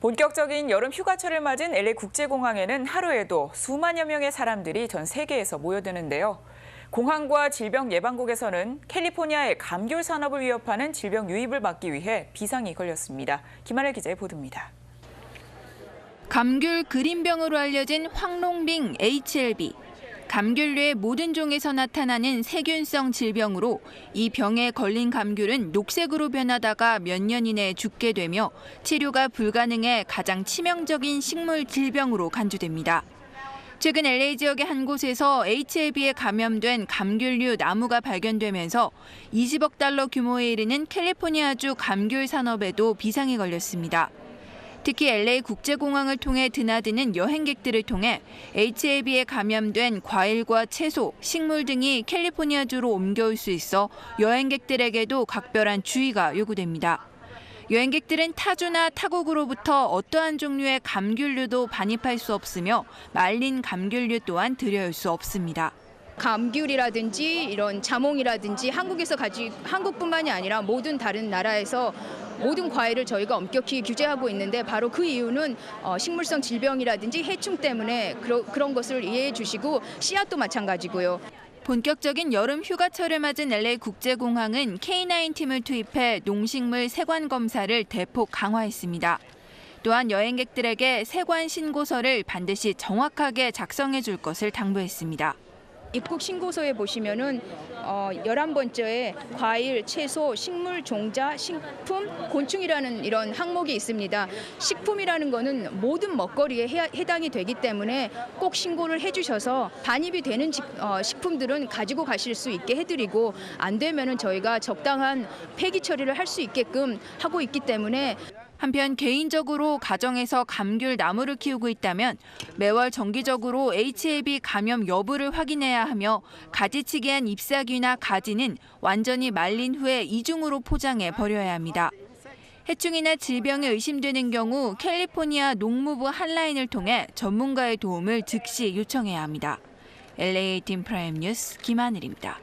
본격적인 여름 휴가철을 맞은 LA 국제공항에는 하루에도 수만여 명의 사람들이 전 세계에서 모여드는데요. 공항과 질병 예방국에서는 캘리포니아의 감귤 산업을 위협하는 질병 유입을 막기 위해 비상이 걸렸습니다. 김하늘 기자의 보도입니다. 감귤 그린병으로 알려진 황롱빙 HLB. 감귤류의 모든 종에서 나타나는 세균성 질병으로 이 병에 걸린 감귤은 녹색으로 변하다가 몇 년 이내에 죽게 되며 치료가 불가능해 가장 치명적인 식물 질병으로 간주됩니다. 최근 LA 지역의 한 곳에서 HLB에 감염된 감귤류 나무가 발견되면서 20억 달러 규모에 이르는 캘리포니아주 감귤 산업에도 비상이 걸렸습니다. 특히 LA 국제공항을 통해 드나드는 여행객들을 통해 HAB에 감염된 과일과 채소, 식물 등이 캘리포니아주로 옮겨올 수 있어 여행객들에게도 각별한 주의가 요구됩니다. 여행객들은 타주나 타국으로부터 어떠한 종류의 감귤류도 반입할 수 없으며 말린 감귤류 또한 들여올 수 없습니다. 감귤이라든지 이런 자몽이라든지 한국에서 가지 한국뿐만이 아니라 모든 다른 나라에서 모든 과일을 저희가 엄격히 규제하고 있는데 바로 그 이유는 어, 식물성 질병이라든지 해충 때문에 그러, 그런 것을 이해해 주시고 씨앗도 마찬가지고요. 본격적인 여름 휴가철을 맞은 LA 국제공항은 K9 팀을 투입해 농식물 세관 검사를 대폭 강화했습니다. 또한 여행객들에게 세관 신고서를 반드시 정확하게 작성해 줄 것을 당부했습니다. 입국 신고서에 보시면은 어, 11번째에 과일, 채소, 식물, 종자, 식품, 곤충이라는 이런 항목이 있습니다. 식품이라는 거는 모든 먹거리에 해, 해당이 되기 때문에 꼭 신고를 해주셔서 반입이 되는 직- 어, 식품들은 가지고 가실 수 있게 해드리고 안 되면은 저희가 적당한 폐기 처리를 할 수 있게끔 하고 있기 때문에 한편 개인적으로 가정에서 감귤 나무를 키우고 있다면 매월 정기적으로 HAB 감염 여부를 확인해야 하며 가지치기한 잎사귀나 가지는 완전히 말린 후에 이중으로 포장해 버려야 합니다. 해충이나 질병에 의심되는 경우 캘리포니아 농무부 한라인을 통해 전문가의 도움을 즉시 요청해야 합니다. LA 팀 프라임 뉴스 김하늘입니다.